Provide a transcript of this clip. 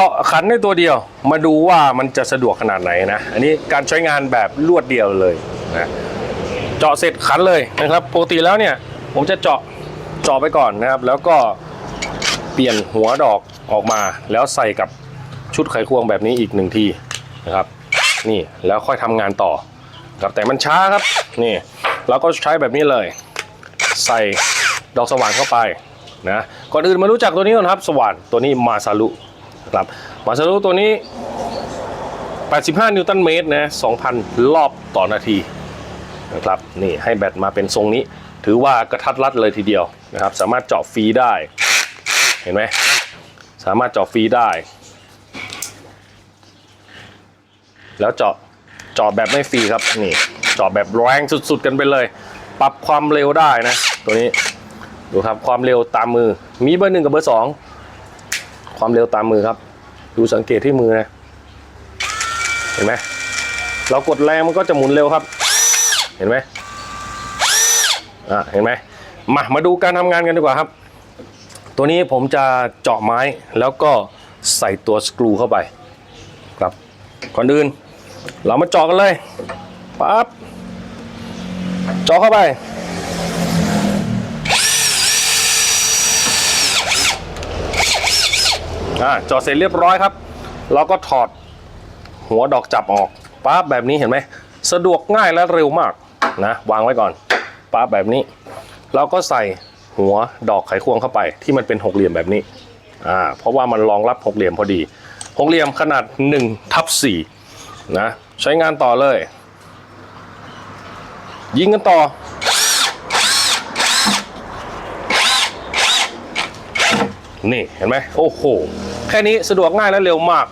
เจาะขันในตัวเดียว มาดูว่ามันจะสะดวกขนาดไหนนะ อันนี้การใช้งานแบบรวดเดียวเลยนะเจาะเสร็จขันเลยนะครับปกติแล้วเนี่ย ผมจะเจาะเจาะไปก่อนนะครับ แล้วก็เปลี่ยนหัวดอกออกมา แล้วใส่กับชุดไขควงแบบนี้อีกหนึ่งทีนะครับ นี่แล้วค่อยทำงานต่อครับแต่มันช้าครับนี่เราก็ใช้แบบนี้เลย ใส่ดอกสว่านเข้าไปนะก่อนอื่นมารู้จักตัวนี้ก่อนครับ สว่านตัวนี้มาซารุ ครับมาซารุตัวนี้ 85 นิวตันเมตรนะ 2,000 รอบต่อนาทีนะครับนี่ให้แบตมาเป็นทรงนี้ ถือว่ากระทัดรัดเลยทีเดียวนะครับ สามารถเจาะฟรีได้ เห็นไหมสามารถเจาะฟรีได้ แล้วเจาะเจาะแบบไม่ฟรีครับนี่เจาะแบบแรงสุดๆกันไปเลย ปรับความเร็วได้นะ ตัวนี้ดูครับความเร็วตามมือมีเบอร์หนึ่งกับเบอร์สอง ความเร็วตามมือครับ ดูสังเกตที่มือนะ เห็นไหมเรากดแรงมันก็จะหมุนเร็วครับ เห็นไหมอะเห็นไหมมามาดูการทำงานกันดีกว่าครับ ตัวนี้ผมจะเจาะไม้แล้วก็ใส่ตัวสกรูเข้าไปครับก่อนอื่น เรามาเจาะกันเลยปั๊บเจาะเข้าไป อ่าจาะเสร็จเรียบร้อยครับ เราก็ถอดหัวดอกจับออกปั๊บแบบนี้เห็นไหมสะดวกง่ายและเร็วมากนะวางไว้ก่อนปั๊บแบบนี้ เราก็ใส่หัวดอกไขควงเข้าไป ที่มันเป็นหกเหลี่ยมแบบนี้อ่าเพราะว่ามันรองรับหกเหลี่ยมพอดีหกเหลี่ยมขนาด1ทับ4นะใช้งานต่อเลย ยิงกันต่อนี่เห็นไหมโอ้โห แค่นี้สะดวกง่ายและเร็วมาก